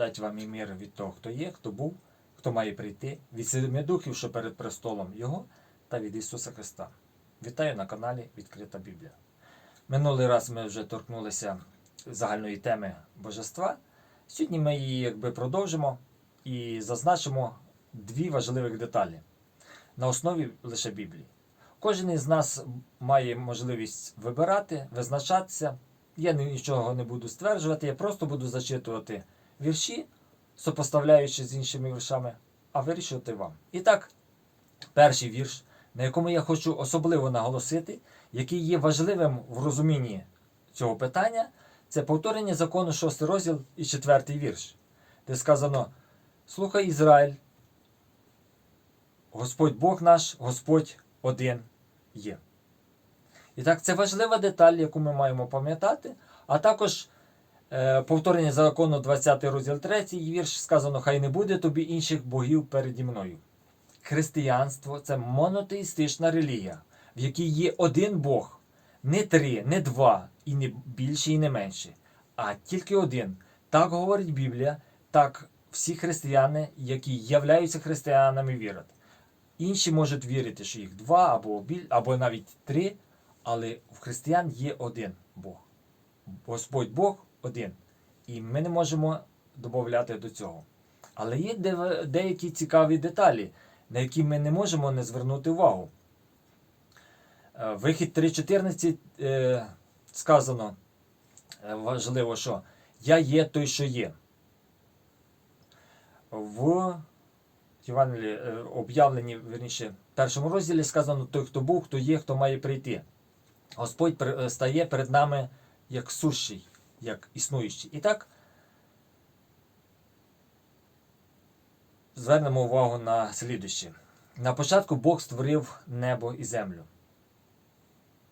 Благодать вам і мир від того, хто є, хто був, хто має прийти, від семи духів, що перед престолом Його, та від Ісуса Христа. Вітаю на каналі Відкрита Біблія. Минулий раз ми вже торкнулися загальної теми божества. Сьогодні ми її якби продовжимо і зазначимо дві важливих деталі на основі лише Біблії. Кожен із нас має можливість вибирати, визначатися. Я нічого не буду стверджувати, я просто буду зачитувати вірші, сопоставляючи з іншими віршами, а вирішувати вам. І так, перший вірш, на якому я хочу особливо наголосити, який є важливим в розумінні цього питання, це повторення закону 6 розділ і 4 вірш, де сказано: Слухай Ізраїль, Господь Бог наш, Господь один є. І так, це важлива деталь, яку ми маємо пам'ятати, а також повторення закону 20 розділ 3 вірш сказано: Хай не буде тобі інших богів переді мною. Християнство це монотеїстична релігія, в якій є один Бог, не три, не два, і не більше, і не менше, а тільки один. Так говорить Біблія, так всі християни, які являються християнами, вірять. Інші можуть вірити, що їх два або, біль, або навіть три, але в християн є один Бог. Господь Бог один. І ми не можемо додати до цього. Але є деякі цікаві деталі, на які ми не можемо не звернути увагу. Е, Вихід 3.14 е, сказано е, важливо, що я є той, що є. В Євангелії об'явленні, верніше, першому розділі сказано той, хто був, хто є, хто має прийти. Господь стає перед нами як сущий, як існуючий. І так звернемо увагу на слідуще. На початку Бог створив небо і землю.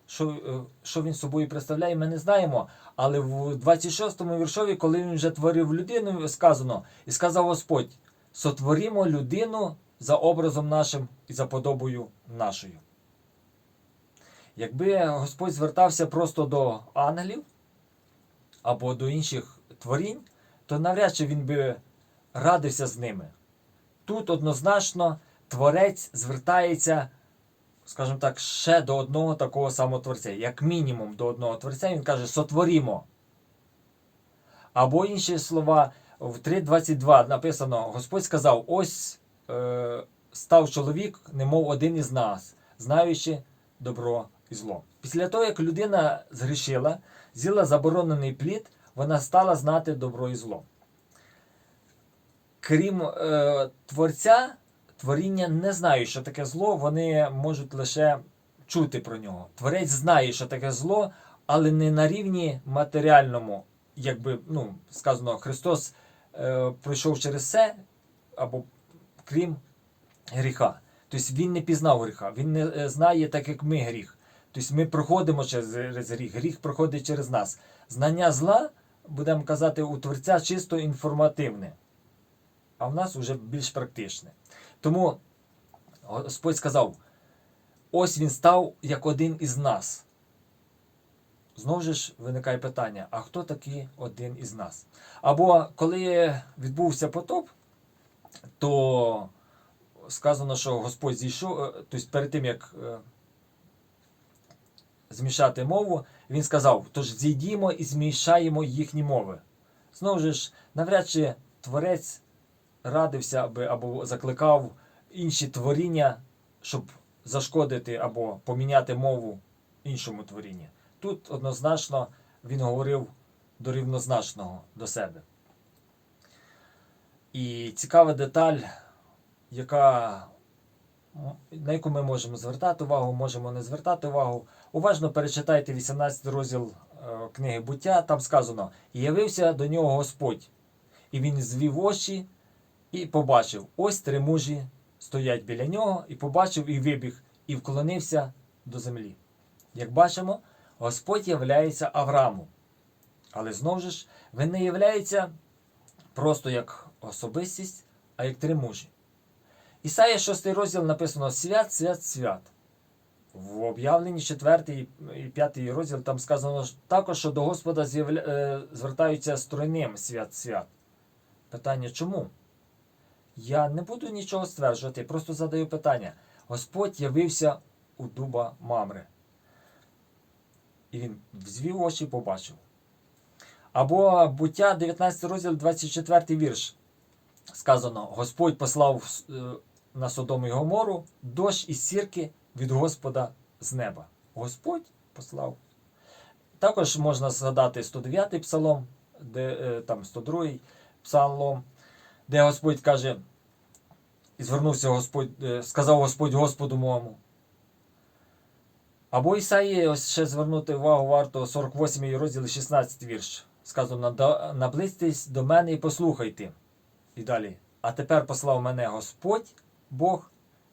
Що, е, що він собою представляє, ми не знаємо. Але в 26-му віршові, коли він вже творив людину, сказано, і сказав Господь: сотворімо людину за образом нашим і за подобою нашою. Якби Господь звертався просто до ангелів або до інших творінь, то навряд чи він би радився з ними. Тут однозначно творець звертається, скажімо так, ще до одного такого самого творця, як мінімум до одного творця, він каже: сотворімо. Або інші слова в 3.22 написано: Господь сказав: ось е, став чоловік, немов один із нас, знаючи добро і зло. Після того, як людина згрішила, з'їла заборонений плід, вона стала знати добро і зло. Крім е, творця, творіння не знають, що таке зло, вони можуть лише чути про нього. Творець знає, що таке зло, але не на рівні матеріальному, якби ну, сказано, Христос е, пройшов через все, або крім гріха. Тобто він не пізнав гріха, він не е, знає, так як ми гріх. Тобто ми проходимо через гріх, гріх проходить через нас. Знання зла, будемо казати, у Творця чисто інформативне, а в нас вже більш практичне. Тому Господь сказав: ось він став як один із нас. Знову ж виникає питання: а хто такий один із нас? Або коли відбувся потоп, то сказано, що Господь зійшов, е, тобто перед тим як е, змішати мову, він сказав: тож зійдімо і змішаємо їхні мови. Знову ж, навряд чи творець радився би або закликав інші творіння, щоб зашкодити або поміняти мову іншому творінню. Тут однозначно він говорив до рівнозначного до себе. І цікава деталь, яка, на яку ми можемо звертати увагу, можемо не звертати увагу. Уважно перечитайте 18 розділ е, книги буття, там сказано: явився до нього Господь, і він звів очі і побачив: ось три мужі стоять біля нього, і побачив, і вибіг, і вклонився до землі. Як бачимо, Господь являється Аврааму. Але знову ж, він не являється просто як особистість, а як три мужі. Ісая 6 розділ написано Свят, свят, свят. В об'явленні 4 і 5 розділ там сказано також, що до Господа е, звертаються стройним свят, свят. Питання чому? Я не буду нічого стверджувати, просто задаю питання. Господь явився у дуба Мамри. І він взвів очі і побачив. Або буття 19 розділ, 24 вірш. Сказано: Господь послав е, на Содому і Гомору дощ із сірки від Господа з неба. Господь послав. Також можна згадати 109 псалом, де, е, там 102 псалом, де Господь каже, і звернувся Господь, е, сказав Господь Господу моєму. Або Ісаї, ось ще звернути увагу варто 48 розділ 16 вірш. Сказано, наблизьтесь до мене і послухайте. І далі. А тепер послав мене Господь, Бог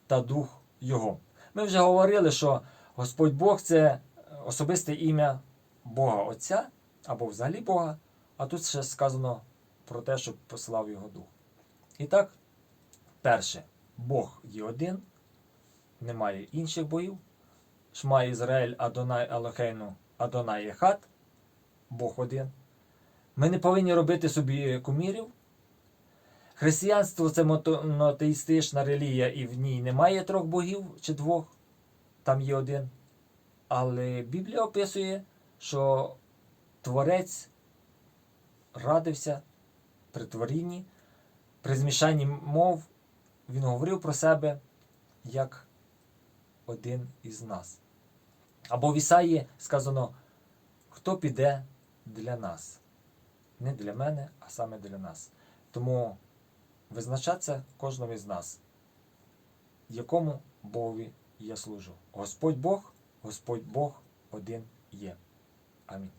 та Дух Його. Ми вже говорили, що Господь Бог це особисте ім'я Бога Отця або взагалі Бога, а тут ще сказано про те, що послав його Дух. І так, перше, Бог є один, немає інших богів. Шма Ізраїль Адонай Алохейну Адонай Ехат, Бог один. Ми не повинні робити собі кумірів. Християнство це монотеїстична релігія, і в ній немає трьох богів чи двох, там є один. Але Біблія описує, що Творець радився при творінні, при змішанні мов, він говорив про себе як один із нас. Або в Ісаї сказано, хто піде для нас. Не для мене, а саме для нас. Тому визначаться кожному із нас, якому Богові я служу. Господь Бог, Господь Бог один є. Амінь.